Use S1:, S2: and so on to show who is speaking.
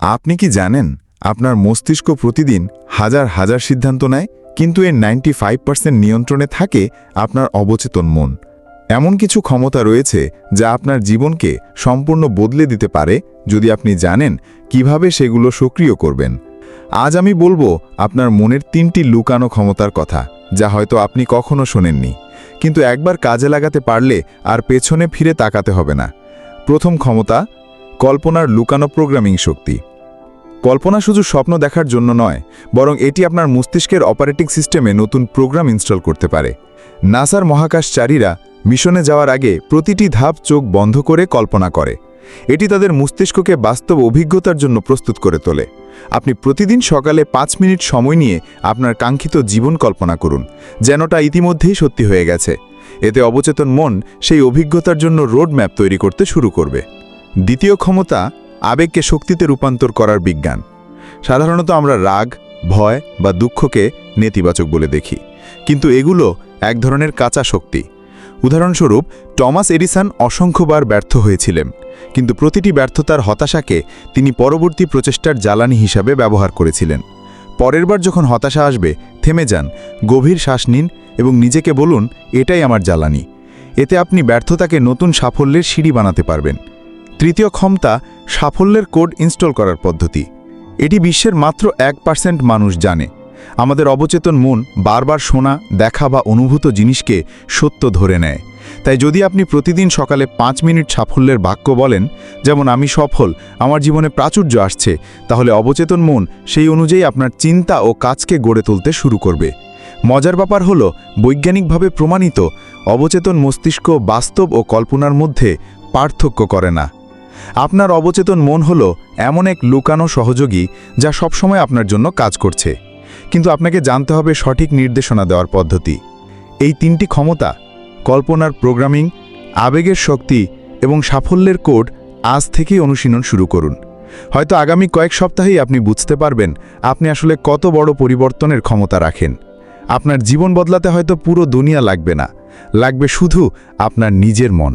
S1: আপনি কি জানেন, আপনার মস্তিষ্ক প্রতিদিন হাজার হাজার সিদ্ধান্ত নেয়, কিন্তু এর নাইনটি ফাইভ নিয়ন্ত্রণে থাকে আপনার অবচেতন মন। এমন কিছু ক্ষমতা রয়েছে যা আপনার জীবনকে সম্পূর্ণ বদলে দিতে পারে যদি আপনি জানেন কীভাবে সেগুলো সক্রিয় করবেন। আজ আমি বলব আপনার মনের তিনটি লুকানো ক্ষমতার কথা, যা হয়তো আপনি কখনো শোনেননি, কিন্তু একবার কাজে লাগাতে পারলে আর পেছনে ফিরে তাকাতে হবে না। প্রথম ক্ষমতা, কল্পনার লুকানো প্রোগ্রামিং শক্তি। কল্পনা শুধু স্বপ্ন দেখার জন্য নয়, বরং এটি আপনার মস্তিষ্কের অপারেটিং সিস্টেমে নতুন প্রোগ্রাম ইনস্টল করতে পারে। নাসার মহাকাশচারীরা মিশনে যাওয়ার আগে প্রতিটি ধাপ চোখ বন্ধ করে কল্পনা করে। এটি তাদের মস্তিষ্ককে বাস্তব অভিজ্ঞতার জন্য প্রস্তুত করে তোলে। আপনি প্রতিদিন সকালে পাঁচ মিনিট সময় নিয়ে আপনার কাঙ্ক্ষিত জীবন কল্পনা করুন, যেনটা ইতিমধ্যেই সত্যি হয়ে গেছে। এতে অবচেতন মন সেই অভিজ্ঞতার জন্য রোড ম্যাপ তৈরি করতে শুরু করবে। দ্বিতীয় ক্ষমতা আবেগকে শক্তিতে রূপান্তর করার বিজ্ঞান। সাধারণত আমরা রাগ, ভয় বা দুঃখকে নেতিবাচক বলে দেখি। কিন্তু এগুলো এক ধরনের কাঁচা শক্তি। উদাহরণস্বরূপ, টমাস এডিসন অসংখ্যবার ব্যর্থ হয়েছিলেন, কিন্তু প্রতিটি ব্যর্থতার হতাশাকে তিনি পরবর্তী প্রচেষ্টার জ্বালানি হিসাবে ব্যবহার করেছিলেন। পরের বার যখন হতাশা আসবে, থেমে যান, গভীর শ্বাস নিন এবং নিজেকে বলুন, এটাই আমার জ্বালানি। এতে আপনি ব্যর্থতাকে নতুন সাফল্যের সিঁড়ি বানাতে পারবেন। তৃতীয় ক্ষমতা সাফল্যের কোড ইনস্টল করার পদ্ধতি। এটি বিশ্বের মাত্র এক পার্সেন্ট মানুষ জানে। আমাদের অবচেতন মন বারবার শোনা, দেখা বা অনুভূত জিনিসকে সত্য ধরে নেয়। তাই যদি আপনি প্রতিদিন সকালে পাঁচ মিনিট সাফল্যের বাক্য বলেন, যেমন, আমি সফল, আমার জীবনে প্রাচুর্য আসছে, তাহলে অবচেতন মন সেই অনুযায়ী আপনার চিন্তা ও কাজকে গড়ে তুলতে শুরু করবে। মজার ব্যাপার হল, বৈজ্ঞানিকভাবে প্রমাণিত অবচেতন মস্তিষ্ক বাস্তব ও কল্পনার মধ্যে পার্থক্য করে না। আপনার অবচেতন মন হল এমন এক লুকানো সহযোগী যা সবসময় আপনার জন্য কাজ করছে। কিন্তু আপনাকে জানতে হবে সঠিক নির্দেশনা দেওয়ার পদ্ধতি। এই তিনটি ক্ষমতা, কল্পনার প্রোগ্রামিং, আবেগের শক্তি এবং সাফল্যের কোড আজ থেকেই অনুশীলন শুরু করুন। হয়তো আগামী কয়েক সপ্তাহেই আপনি বুঝতে পারবেন আপনি আসলে কত বড় পরিবর্তনের ক্ষমতা রাখেন। আপনার জীবন বদলাতে হয়তো পুরো দুনিয়া লাগবে না, লাগবে শুধু আপনার নিজের মন।